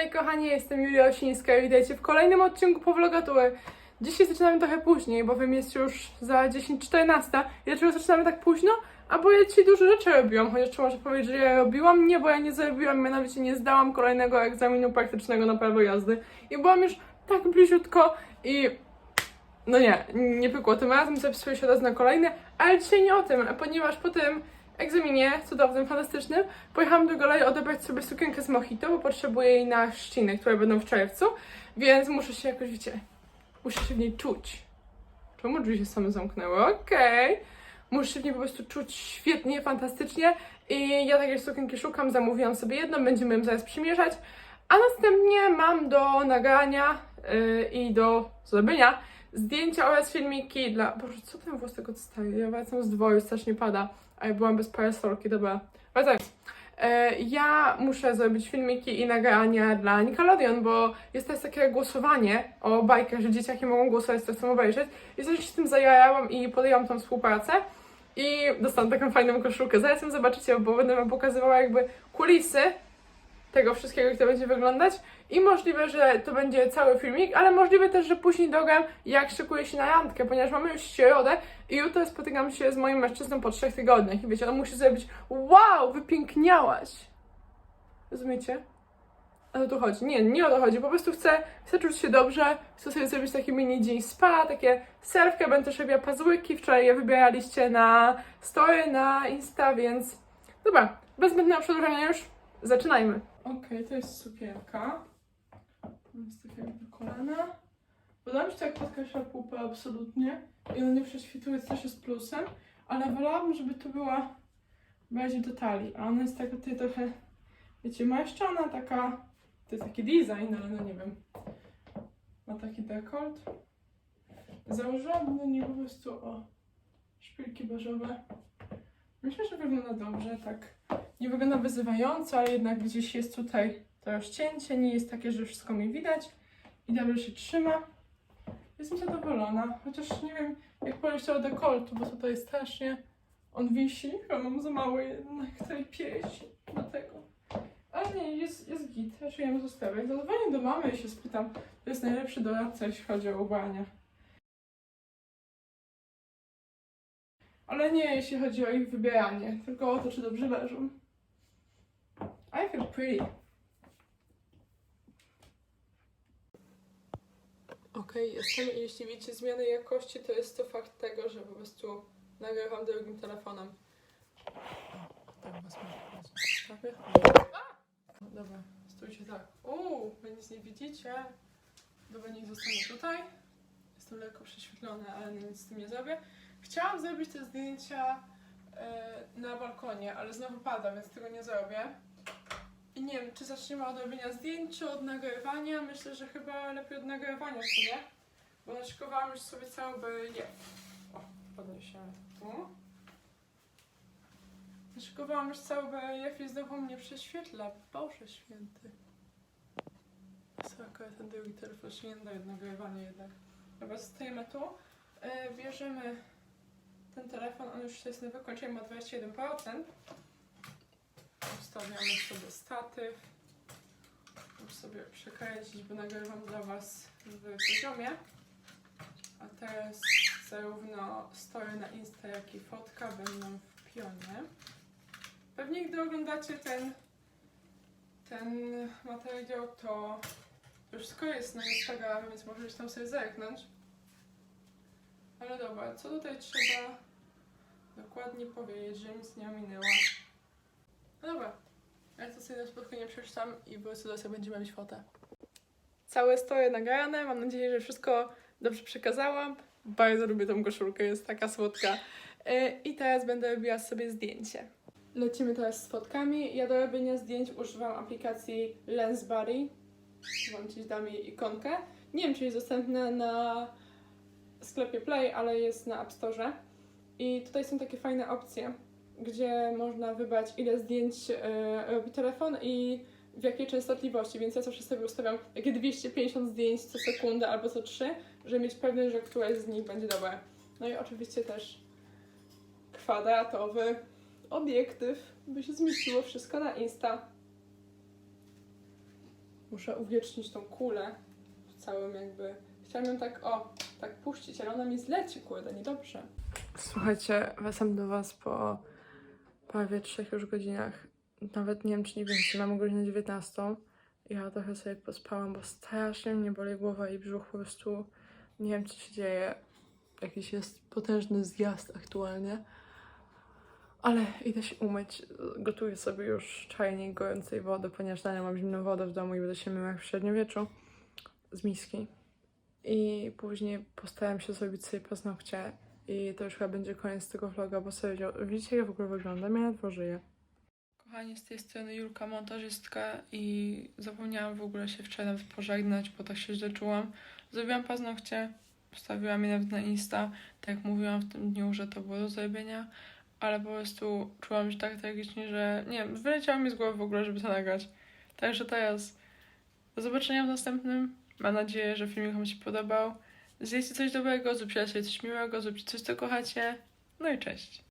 Hej kochani, jestem Julia Osińska i witajcie w kolejnym odcinku po Vlogatury. Dzisiaj zaczynamy trochę później, bowiem jest już za 10.14. I dlaczego zaczynamy tak późno? A bo ja dzisiaj dużo rzeczy robiłam, chociaż czy może powiedzieć, że ja robiłam? Nie, bo ja nie zrobiłam, mianowicie nie zdałam kolejnego egzaminu praktycznego na prawo jazdy. I byłam już tak bliziutko i no nie, nie pykło tym razem, zapisuję się raz na kolejny, ale dzisiaj nie o tym, ponieważ po tym egzaminie cudownym, fantastycznym pojechałam do Golei odebrać sobie sukienkę z Mojito, bo potrzebuję jej na chrzciny, które będą w czerwcu, więc muszę się jakoś, wiecie, muszę się w niej czuć. Czemu drzwi się same zamknęły? Okej. Muszę się w niej po prostu czuć świetnie, fantastycznie i ja takiej sukienki szukam, zamówiłam sobie jedną, będziemy ją zaraz przymierzać, a następnie mam do nagrania yy, i do zrobienia zdjęcia oraz filmiki dla... Boże, co ten włos tego dostaje? Ja wracam z dwoju, strasznie pada, a ja byłam bez parasolki, dobra. Wracając. E, Ja muszę zrobić filmiki i nagrania dla Nickelodeon, bo jest teraz takie głosowanie o bajkach, że dzieciaki mogą głosować, co chcą obejrzeć. I coś się tym zajarałam i podjęłam tą współpracę. I dostałam taką fajną koszulkę. Zaraz ją zobaczycie, bo będę wam pokazywała jakby kulisy tego wszystkiego, jak to będzie wyglądać. I możliwe, że to będzie cały filmik, ale możliwe też, że później dogam, jak szykuję się na randkę, ponieważ mamy już środę i jutro spotykam się z moim mężczyzną po trzech tygodniach. I wiecie, on musi zrobić wow, wypiękniałaś. Rozumiecie? O to tu chodzi. Nie, nie o to chodzi. Po prostu chcę, chcę czuć się dobrze. Chcę sobie zrobić taki mini dzień spa, takie selfie. Będę też robiła pazurki. Wczoraj je wybieraliście na story, na Insta, więc dobra. Bez zbędnego przedłużania już zaczynajmy. Okej, to jest sukienka. Jest taka jakby kolana. Podoba mi się to, jak podkreśla pupę absolutnie. I ona nie prześwituje, co też jest plusem. Ale wolałabym, żeby to była bardziej do talii. A ona jest taka tutaj trochę, wiecie, maszczana, taka... To jest taki design, ale no nie wiem. Ma taki dekolt. Założyłabym do niej po prostu o szpilki beżowe. Myślę, że wygląda dobrze, tak. Nie wygląda wyzywająco, ale jednak gdzieś jest tutaj to rozcięcie, nie jest takie, że wszystko mi widać i dobrze się trzyma. Jestem zadowolona, chociaż nie wiem, jak podejść do dekoltu, bo tutaj strasznie on wisi, a mam za mały jednak tej piersi do tego. Ale nie, jest, jest git, raczej ją zostawiać. Zadzwonię do mamy się spytam, to jest najlepszy doradca, jeśli chodzi o ubrania. Ale nie jeśli chodzi o ich wybieranie, tylko o to, czy dobrze leżą. I feel pretty. Okej, jestem i jeśli widzicie zmianę jakości, to jest to fakt tego, że po prostu nagrywam drugim telefonem. Tak, was Dobra, stójcie tak. Uuu, wy nic nie widzicie. Dobra, niech zostanę tutaj. Jestem lekko prześwietlony, ale nic z tym nie zrobię. Chciałam zrobić te zdjęcia e, na balkonie, ale znowu pada, więc tego nie zrobię. I nie wiem, czy zaczniemy od robienia zdjęć, czy od nagrywania. Myślę, że chyba lepiej od nagrywania w sumie. Bo naszykowałam już sobie całą je. O, podniesiemy tu. Naszykowałam już cały BRF i znowu mnie prześwietla. Boże święty. Akurat ten drugi telefon się nie daje nagrywania jednak. Dobra, zostajemy tu. E, bierzemy ten telefon, on już jest na wykończeniu, ma 21%. Ustawiamy sobie statyw. Muszę sobie przekręcić, bo nagrywam dla Was w poziomie. A teraz zarówno story na Insta, jak i fotka będą w pionie. Pewnie gdy oglądacie ten, ten materiał, to już wszystko jest na Instagramie, więc możecie tam sobie zerknąć. Ale dobra, co tutaj trzeba dokładnie powiedzieć, że nic nie ominęła? No dobra, ja to sobie na spotkanie przeczytam i po prostu sobie będziemy mieć fotę. Całe story nagrane, mam nadzieję, że wszystko dobrze przekazałam. Bardzo lubię tą koszulkę, jest taka słodka. Yy, I teraz będę robiła sobie zdjęcie. Lecimy teraz z fotkami. Ja do robienia zdjęć używam aplikacji Lensbuddy. Tu Wam gdzieś dam jej ikonkę. Nie wiem, czy jest dostępna na sklepie Play, ale jest na App Store. I tutaj są takie fajne opcje, gdzie można wybrać ile zdjęć e, robi telefon i w jakiej częstotliwości, więc ja zawsze sobie ustawiam takie 250 zdjęć co sekundę albo co 3, żeby mieć pewność, że któreś z nich będzie dobre. No i oczywiście też kwadratowy obiektyw, by się zmieściło wszystko na Insta. muszę uwiecznić tą kulę w całym jakby... Chciałam ją tak, o, tak puścić, ale ona mi zleci, kurde, niedobrze. Słuchajcie, wracam do was po prawie trzech już godzinach. Nawet nie wiem, czy nie więcej, mamy godzinę 19. Ja trochę sobie pospałam, bo strasznie mnie boli głowa i brzuch po prostu. Nie wiem, co się dzieje. Jakiś jest potężny zjazd aktualnie. Ale idę się umyć. Gotuję sobie już czajnik gorącej wody, ponieważ dalej mam zimną wodę w domu i będę się myła w średniowieczu z miski. I później postaram się zrobić sobie paznokcie. I to już chyba będzie koniec tego vloga, bo serio, widzicie jak w ogóle wyglądam? Ja ledwo żyję. Kochani, z tej strony Julka, montażystka i zapomniałam w ogóle się wczoraj nawet pożegnać, bo tak się źle czułam. Zrobiłam paznokcie, wstawiłam je nawet na Insta, tak jak mówiłam w tym dniu, że to było do zrobienia, ale po prostu czułam się tak tragicznie, że nie wiem, wyleciało mi z głowy w ogóle, żeby to nagrać. Także teraz do zobaczenia w następnym. Mam nadzieję, że filmik Wam się podobał. Zjedzcie coś dobrego, zróbcie sobie coś miłego, zróbcie coś, co kochacie. No i cześć.